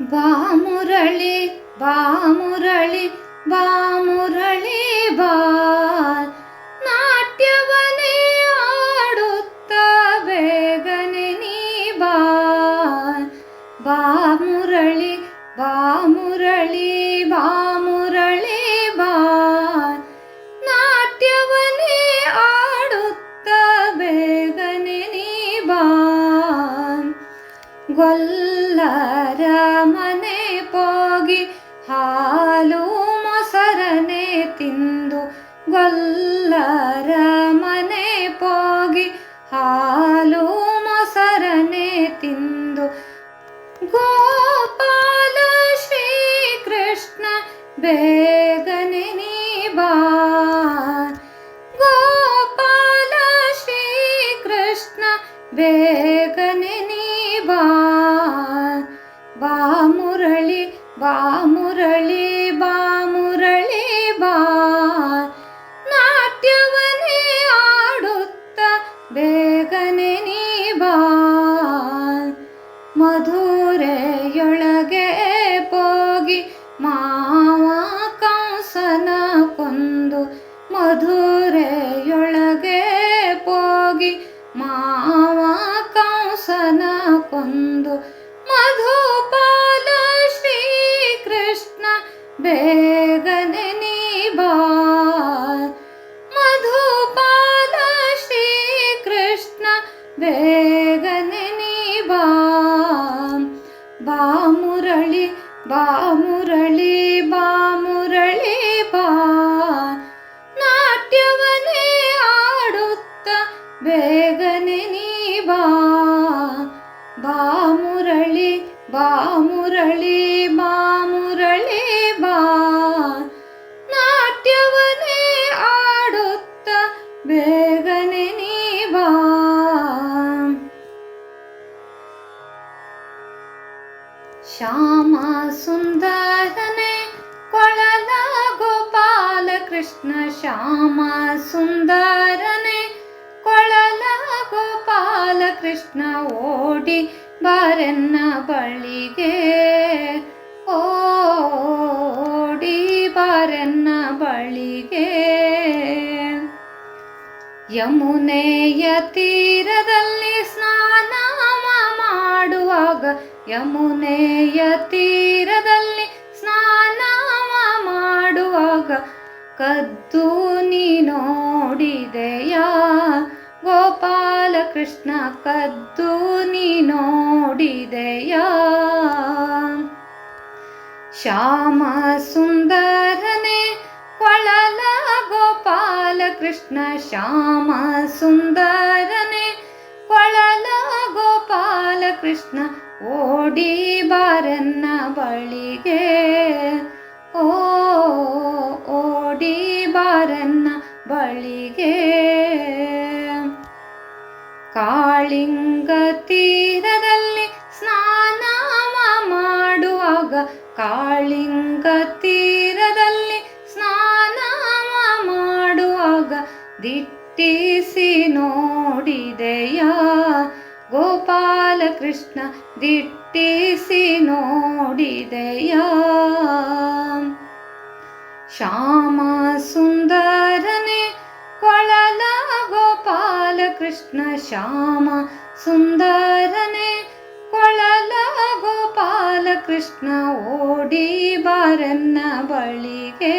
ಬಾ ಮುರಳಿ ಬಾ ಮುರಳಿ ಬಾ ಮುರಳಿ ಬಾ ನಾಟ್ಯವನೇ ಆಡುತ್ತ ಬೇಗನೆ ನೀ ಬಾ ಬಾ ಮುರಳಿ ಬಾ ಮುರಳಿ ಬಾ ಮುರಳಿ ಬಾ ಬಾ ಮನೆ ಹೋಗಿ ಹಾಲು ಮೊಸರನೆ ತಿಂದು ಮನೆ ಹೋಗಿ ಹಾಲು ಮೊಸರನೆ ತಿಂದು ಗೋಪಾಲ ಶ್ರೀಕೃಷ್ಣ ಬೇಗನೆ ನೀ ಬಾ. ಗೋಪಾಲ ಶ್ರೀಕೃಷ್ಣ ಬೇಗನೆ ಮುರಳಿ ಬಾ ಮುರಳಿ ಬಾ ಮುರಳಿ ಬಾ. ನಾಟ್ಯವನೇ ಆಡುತ್ತ ಬೇಗನೆ ನೀ ಬಾ. ಮಧುರೆಯೊಳಗೆ ಹೋಗಿ ಮಾವ ಕಂಸನ ಕೊಂದು ಮಧುರೆಯೊಳಗೆ ಹೋಗಿ ಮಾವ ಕಂಸನ ಕೊಂದು ಬೇಗನೆ ನೀ ಬಾ ಮಧುಪಾಲ ಶ್ರೀಕೃಷ್ಣ ಬೇಗನೆ ನೀ ಬಾ ಬಾ ಮುರಳಿ ಬಾ ಮುರಳಿ ಬಾ ಮುರಳಿ ಬಾ ನಾಟ್ಯವನೇ ಆಡುತ್ತ ಬೇಗನೆ ನೀ ಬಾ ಬಾ ಮುರಳಿ ಬಾ ಬೇಗನೆ ನೀ ಬಾ ಶ್ಯಾಮ ಸುಂದರನೆ ಕೊಳಲ ಗೋಪಾಲ ಕೃಷ್ಣ ಶ್ಯಾಮ ಸುಂದರನೆ ಕೊಳಲ ಗೋಪಾಲ ಕೃಷ್ಣ ಓಡಿ ಬಾರೆನ್ನ ಬಳಿಗೆ ಓಡಿ ಬಾರೆನ್ನ ಬಳಿಗೆ ಯಮುನೆಯ ತೀರದಲ್ಲಿ ಸ್ನಾನ ಮಾಡುವಾಗ, ಯಮುನೆಯ ತೀರದಲ್ಲಿ ಸ್ನಾನ ಮಾಡುವಾಗ, ಕದ್ದು ನೀ ನೋಡಿದೆಯಾ? ಗೋಪಾಲ ಕೃಷ್ಣ, ಕದ್ದು ನೀ ನೋಡಿದೆಯಾ? ಶ್ಯಾಮ ಸುಂದರನೆ ಕೃಷ್ಣ ಶ್ಯಾಮ ಸುಂದರನೆ, ಕೊಳಲ ಗೋಪಾಲ ಕೃಷ್ಣ ಓಡಿ ಬಾರನ್ನ ಬಳಿಗೆ. ಓಡಿ ಬಾರನ್ನ ಬಳಿಗೆ. ಕಾಳಿಂಗ ತೀರದಲ್ಲಿ ಸ್ನಾನ ಮಾಡುವಾಗ ಕಾಳಿಂಗ ತೀರದಲ್ಲಿ ದಿಟ್ಟಿಸಿ ನೋಡಿದೆಯ? ಗೋಪಾಲಕೃಷ್ಣ ದಿಟ್ಟಿಸಿ ನೋಡಿದೆಯ? ಶ್ಯಾಮ ಸುಂದರನೆ ಕೊಳಲ ಗೋಪಾಲಕೃಷ್ಣ ಶ್ಯಾಮ ಸುಂದರನೆ ಕೊಳಲ ಗೋಪಾಲಕೃಷ್ಣ ಓಡಿ ಬಾರನ್ನ ಬಳಿಗೆ